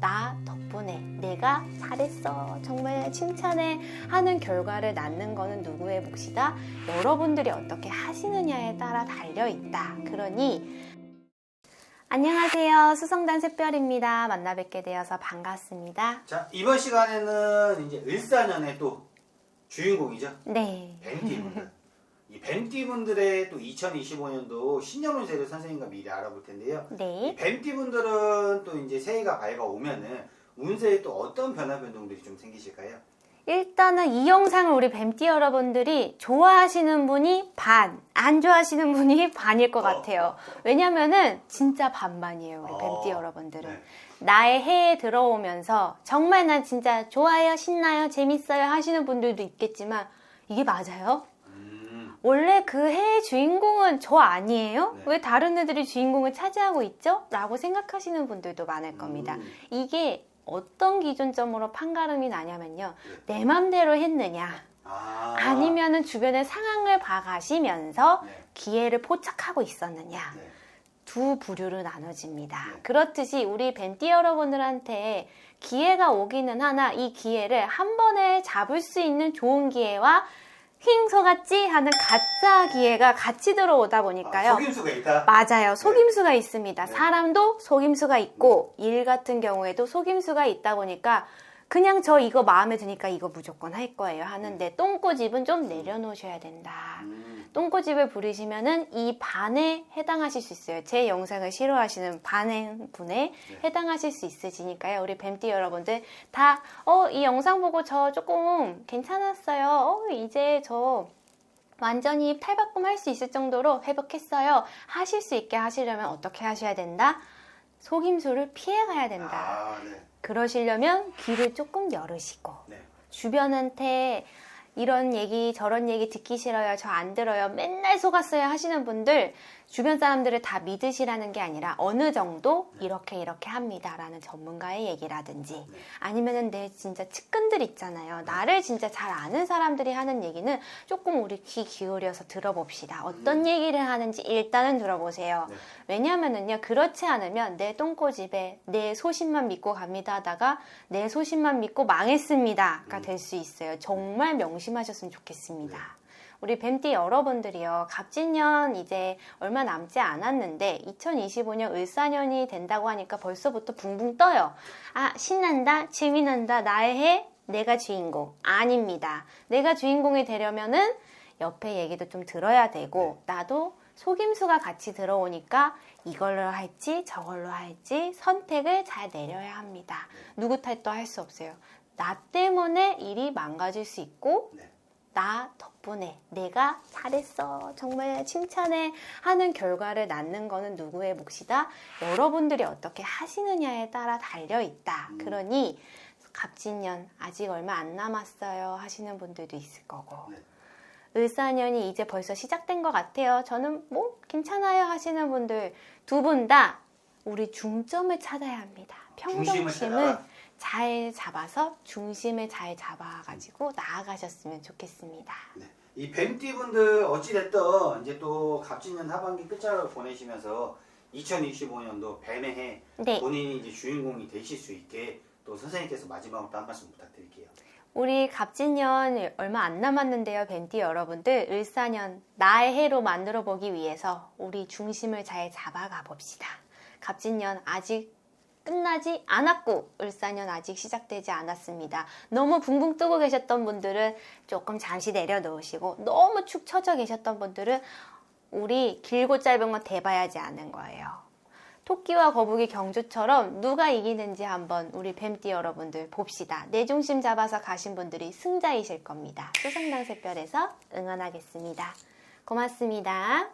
나 덕분에 내가 잘했어 정말 칭찬해 하는 결과를 낳는 거는 누구의 몫이다? 여러분들이 어떻게 하시느냐에 따라 달려 있다. 그러니 안녕하세요. 수성단 샛별입니다. 만나 뵙게 되어서 반갑습니다. 자 이번 시간에는 이제 을사년의 또 주인공이죠 네. 뱀띠분들 이 뱀띠분들의 또 2025년도 신년 운세를 선생님과 미리 알아볼 텐데요 이 네. 뱀띠분들은 또 이제 새해가 밝아오면은 운세에 또 어떤 변화 변동들이 좀 생기실까요? 일단은 이 영상을 우리 뱀띠 여러분들이 좋아하시는 분이 반, 안 좋아하시는 분이 반일 것 같아요. 왜냐면은 진짜 반반이에요, 우리 어, 뱀띠 여러분들은. 네. 나의 해에 들어오면서 정말 난 진짜 좋아요, 신나요, 재밌어요 하시는 분들도 있겠지만 이게 맞아요? 음, 원래 그 해의 주인공은 저 아니에요? 네. 왜 다른 애들이 주인공을 차지하고 있죠? 라고 생각하시는 분들도 많을 겁니다. 음, 이게 어떤 기준점으로 판가름이 나냐면요. 내 맘대로 했느냐, 아, 아니면은 주변의 상황을 봐가시면서 네, 기회를 포착하고 있었느냐. 네. 두 부류로 나눠집니다. 네. 그렇듯이 우리 뱀띠 여러분들한테 기회가 오기는 하나 이 기회를 한 번에 잡을 수 있는 좋은 기회와 힝 속았지 하는 가짜 기회가 같이 들어오다 아, 보니까요. 속임수가 있다 맞아요. 속임수가 있습니다. 네. 사람도 속임수가 있고 일 같은 경우에도 속임수가 있다 보니까 그냥 저 이거 마음에 드니까 이거 무조건 할 거예요 하는데 똥꼬집은 좀 내려놓으셔야 된다. 음, 똥꼬집을 부리시면은 이 반에 해당하실 수 있어요. 제 영상을 싫어하시는 반의 분에 네. 해당하실 수 있으시니까요. 우리 뱀띠 여러분들 다, 어, 이 영상 보고 저 조금 괜찮았어요. 어, 이제 저 완전히 탈바꿈 할 수 있을 정도로 회복했어요. 하실 수 있게 하시려면 어떻게 하셔야 된다? 속임수를 피해 가야 된다. 아, 네, 그러시려면 귀를 조금 열으시고 네. 주변한테 이런 얘기 저런 얘기 듣기 싫어요. 저 안 들어요. 맨날 속았어요 하시는 분들 주변 사람들을 다 믿으시라는 게 아니라 어느 정도 이렇게 이렇게 합니다라는 전문가의 얘기라든지 네. 아니면은 내 진짜 측근들 있잖아요 나를 진짜 잘 아는 사람들이 하는 얘기는 조금 우리 귀 기울여서 들어봅시다 어떤 얘기를 하는지 일단은 들어보세요 네. 왜냐면은요 그렇지 않으면 내 똥꼬집에 내 소신만 믿고 갑니다 하다가 내 소신만 믿고 망했습니다가 음. 될수 있어요 정말 명심하셨으면 좋겠습니다 네. 우리 뱀띠 여러분들이요 갑진년 이제 얼마 남지 않았는데 2025년 을사년이 된다고 하니까 벌써부터 붕붕 떠요 아 신난다 재미난다 나의 해 내가 주인공 아닙니다 내가 주인공이 되려면은 옆에 얘기도 좀 들어야 되고 나도 속임수가 같이 들어오니까 이걸로 할지 저걸로 할지 선택을 잘 내려야 합니다. 누구 탓도 할 수 없어요. 나 때문에 일이 망가질 수 있고 네. 나 덕분에 내가 잘했어 정말 칭찬해 하는 결과를 낳는 거는 누구의 몫이다? 여러분들이 어떻게 하시느냐에 따라 달려 있다. 음. 그러니 갑진년 아직 얼마 안 남았어요 하시는 분들도 있을 거고 네. 을사년이 이제 벌써 시작된 것 같아요. 저는 뭐 괜찮아요 하시는 분들 두 분 다 우리 중점을 찾아야 합니다. 평정심을. 잘 잡아서 중심을 잘 잡아가지고 나아가셨으면 좋겠습니다. 네. 이 뱀띠 분들 어찌됐든 이제 또 갑진년 하반기 끝자락을 보내시면서 2025년도 뱀의 해 네, 본인이 이제 주인공이 되실 수 있게 또 선생님께서 마지막으로 또한 말씀 부탁드릴게요. 우리 갑진년 얼마 안 남았는데요, 벤띠 여러분들. 을사년 나의 해로 만들어 보기 위해서 우리 중심을 잘 잡아가 봅시다. 갑진년 아직 끝나지 않았고 을사년 아직 시작되지 않았습니다. 너무 붕붕 뜨고 계셨던 분들은 조금 잠시 내려놓으시고 너무 축 처져 계셨던 분들은 우리 길고 짧은 건 대봐야지 않은 거예요. 토끼와 거북이 경주처럼 누가 이기는지 한번 우리 뱀띠 여러분들 봅시다. 내 중심 잡아서 가신 분들이 승자이실 겁니다. 수성당 샛별에서 응원하겠습니다. 고맙습니다.